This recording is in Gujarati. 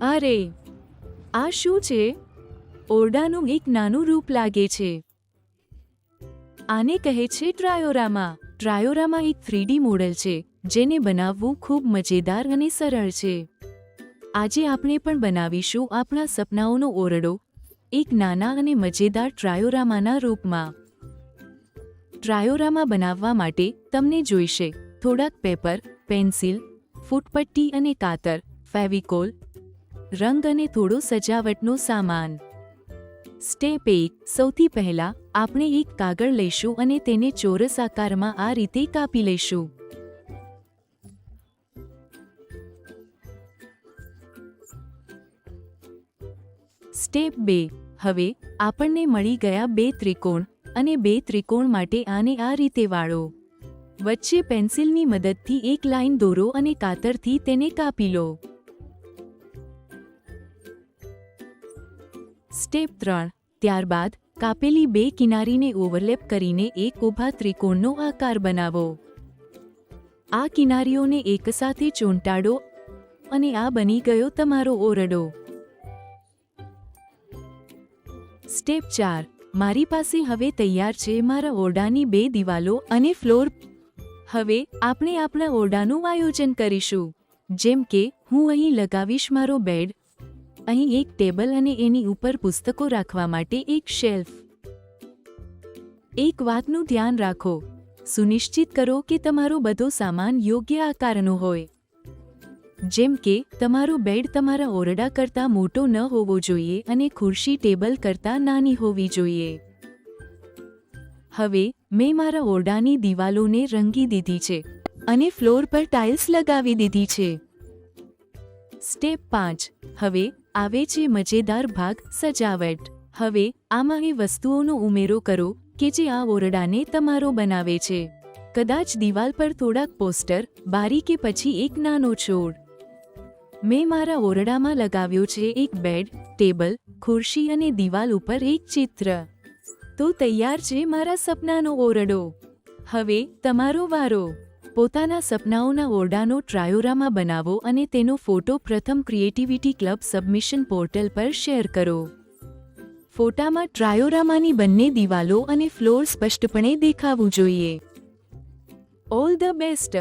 અરે, આ શું છે? ઓરડાનું એક નાનું રૂપ લાગે છે. આને કહે છે ટ્રાયોરામા. ટ્રાયોરામા એક થ્રીડી મોડેલ છે, જેને બનાવવું ખૂબ મજેદાર અને સરળ છે. આજે આપણે પણ બનાવીશું આપણા સપનાઓનો ઓરડો, એક નાના અને મજેદાર ટ્રાયોરામાના રૂપમાં. ટ્રાયોરામા બનાવવા માટે તમને જોઈશે, થોડાક પેપર, પેન્સિલ, ફૂટપટ્ટી અને કાતર, ફેવિકોલ રંગ અને થોડો સજાવટનો સામાન. સ્ટેપ એક, સૌથી પહેલા આપણે એક કાગળ લઈશું અને તેને ચોરસ આકારમાં આ રીતે કાપી લઈશું. સ્ટેપ બે, હવે આપણને મળી ગયા બે ત્રિકોણ અને બે ત્રિકોણ માટે આને આ રીતે વાળો. વચ્ચે પેન્સિલની મદદથી એક લાઈન દોરો અને કાતરથી તેને કાપી લો. સ્ટેપ ત્રણ. ત્યારબાદ કાપેલી બે કિનારીને ઓવરલેપ કરીને એક ઊભા ત્રિકોણનો આકાર બનાવો. આ કિનારીઓને એકસાથે ચોંટાડો અને આ બની ગયો તમારો ઓરડો. સ્ટેપ ચાર. મારી પાસે હવે તૈયાર છે મારા ઓરડાની બે દિવાલો અને ફ્લોર. હવે આપણે આપણા ઓરડાનું આયોજન કરીશું. જેમ કે, હું અહીં લગાવીશ મારો બેડ અહીં એક ટેબલ અને એની ઉપર પુસ્તકો રાખવા માટે એક શેલ્ફ. એક વાતનું ધ્યાન રાખો. સુનિશ્ચિત કરો કે તમારો બધો સામાન યોગ્ય આકારનો હોય. જેમ કે, તમારો બેડ તમારા ઓરડા કરતાં મોટો ન હોવો જોઈએ અને ખુરશી ટેબલ કરતાં નાની હોવી જોઈએ. હવે, મેં મારા ઓરડાની દિવાલોને રંગી દીધી છે અને ફ્લોર પર ટાઇલ્સ લગાવી દીધી છે. સ્ટેપ પાંચ. હવે આવે છે મજેદાર ભાગ, સજાવટ. હવે, આમાં એ વસ્તુઓનો ઉમેરો કરો કે જે આ ઓરડાને તમારો બનાવે છે. કદાચ દિવાલ પર થોડાક પોસ્ટર, બારી કે પછી એક નાનો છોડ. મેં મારા ઓરડામાં લગાવ્યો છે એક બેડ, ટેબલ, ખુરશી અને દિવાલ ઉપર એક ચિત્ર. તો તૈયાર છે મારા સપનાનો ઓરડો. હવે, તમારો વારો. પોતાના સપનાઓના ઓરડાનો ટ્રાયોરામાં બનાવો અને તેનો ફોટો પ્રથમ ક્રિએટિવિટી ક્લબ સબમિશન પોર્ટલ પર શેર કરો. ફોટામાં ટ્રાયોરામાની બંને દિવાલો અને ફ્લોર સ્પષ્ટપણે દેખાવું જોઈએ. All the best!